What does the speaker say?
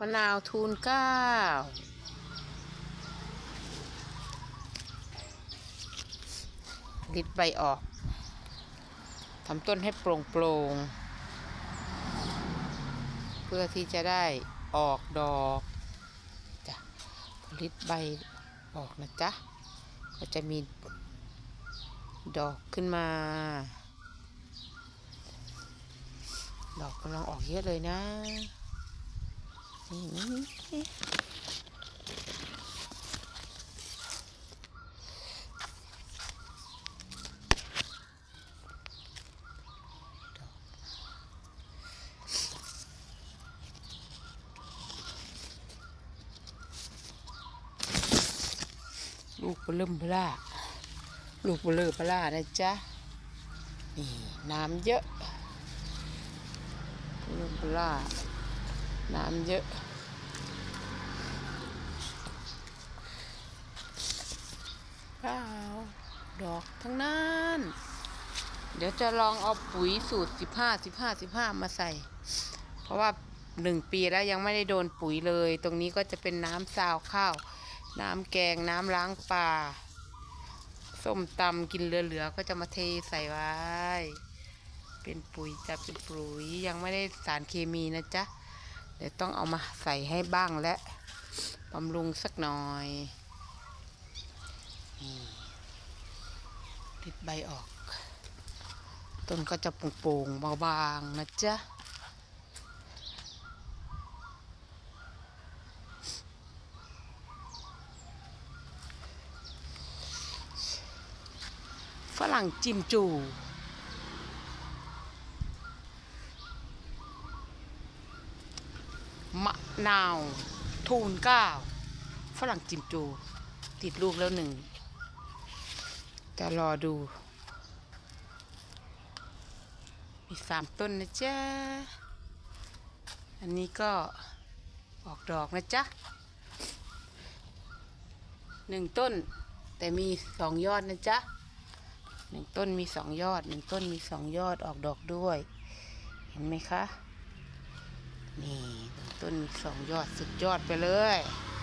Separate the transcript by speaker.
Speaker 1: มะนาวทูนเก้าลิดใบออกทำต้นให้โปร่งโปร่งเพื่อที่จะได้ออกดอกจ้ะผลิตใบออกนะจ๊ะก็จะมีดอกขึ้นมา ดอกกำลังออกเยอะเลยนะ ลูกเบลิ่มเบล่าลูกเบลอเบล่านะจ๊ะ นี่ น้ำเยอะเบลอเบล่า น้ำเยอะเปล่าดอกทั้งนั้น เดี๋ยวจะลองเอาปุ๋ยสูตรสิบห้าสิบห้าสิบห้ามาใส่ เพราะว่าหนึ่งปีแล้วยังไม่ได้โดนปุ๋ยเลย ตรงนี้ก็จะเป็นน้ำซาวข้าว น้ำแกงน้ำล้างปลาส้มตำกินเหลือๆก็จะมาเทใส่ไว้ เป็นปุ๋ยจะเป็นปุ๋ยยังไม่ได้สารเคมีนะจ๊ะ เดี๋ยวต้องเอามาใส่ให้บ้างและบำรุงสักหน่อยติดใบออก ต้นก็จะโป่งๆบางๆนะจ๊ะฝรั่งจิมจู มะนาว ทูนก้าวฝรั่งจิมจู ติดลูกแล้วหนึ่ง จะรอดู มีสามต้นนะจ๊ะ อันนี้ก็ออกดอกนะจ๊ะหนึ่งต้น แต่มีสองยอดนะจ๊ะหนึ่งต้นมีสองยอดหนึ่งต้นมีสองยอดออกดอกด้วย เห็นไหมคะ นี่ ต้นสองยอดสุดยอดไปเลย